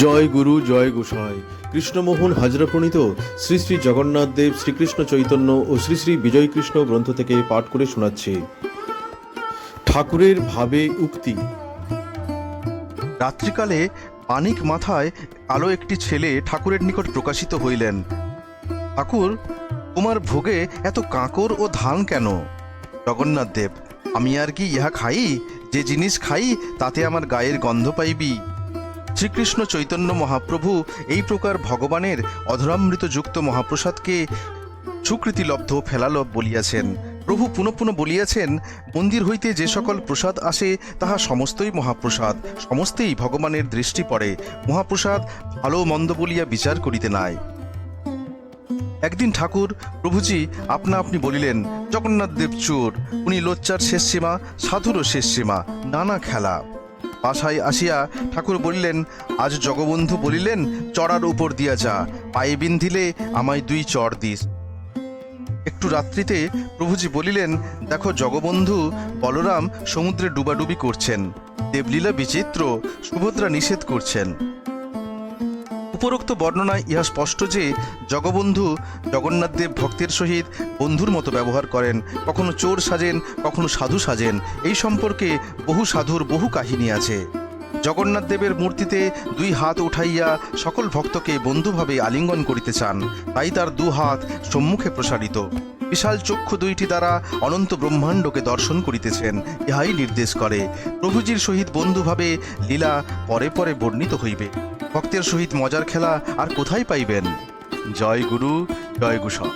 জয় গুরু, জয় গোসাই। কৃষ্ণমোহন হাজরা প্রণীত শ্রী শ্রী জগন্নাথ দেব শ্রীকৃষ্ণ চৈতন্য ও শ্রী শ্রী বিজয় কৃষ্ণ গ্রন্থ থেকে পাঠ করে শোনাচ্ছি। ঠাকুরের ভাবে উক্তি। রাত্রিকালে পানিক মাথায় আলো একটি ছেলে ঠাকুরের নিকট প্রকাশিত হইলেন। ঠাকুর তোমার ভোগে এত কাঁকর ও ধান কেন? জগন্নাথ দেব, আমি আর কি ইহা খাই? যে জিনিস খাই, তাতে আমার গায়ের গন্ধ পাইবি। শ্রীকৃষ্ণ চৈতন্য মহাপ্রভু এই প্রকার ভগবানের অধরামৃত যুক্ত মহাপ্রসাদকে সুকৃতিলব্ধ ফেলালভ বলিয়াছেন। প্রভু পুনঃ পুনঃ বলিয়াছেন, মন্দির হইতে যে সকল প্রসাদ আসে, তাহা সমস্তই মহাপ্রসাদ, সমস্তেই ভগবানের দৃষ্টি পড়ে। মহাপ্রসাদ ভালো মন্দ বলিয়া বিচার করিতে নাই। একদিন ঠাকুর, প্রভুজি, আপনা আপনি বলিলেন, জগন্নাথ দেব চোর উনি লোচ্চার শেষ সীমা, সাধুরও শেষ সীমা, নানা খেলা। বাসায় আসিয়া ঠাকুর বলিলেন, আজ জগবন্ধু বলিলেন, চড়ার উপর দিয়া যা, পায়ে বিন্ধিলে আমায় দুই চড় দিস। একটু রাত্রিতে প্রভুজি বলিলেন, দেখো জগবন্ধু, বলরাম সমুদ্রে ডুবাডুবি করছেন, দেবলীলা বিচিত্র, সুভদ্রা নিষেধ করছেন। উপরোক্ত বর্ণনায় ইহা স্পষ্ট যে জগবন্ধু জগন্নাথদেব ভক্তের সহিত বন্ধুর মতো ব্যবহার করেন, কখনো চোর সাজেন, কখনো সাধু সাজেন। এই সম্পর্কে বহু সাধুর বহু কাহিনী আছে। জগন্নাথদেবের মূর্তিতে দুই হাত উঠাইয়া সকল ভক্তকে বন্ধুভাবে আলিঙ্গন করিতে চান। তাই তার দু হাত সম্মুখে প্রসারিত। বিশাল চক্ষু দুইটি দ্বারা অনন্ত ব্রহ্মাণ্ডকে দর্শন করিতেছেন, ইহাই নির্দেশ করে। প্রভুজির সহিত বন্ধুভাবে লীলা পরে পরে বর্ণিত হইবে। ভক্তের সহিত মজার খেলা আর কোথায় পাইবেন? জয় গুরু জয় গুসা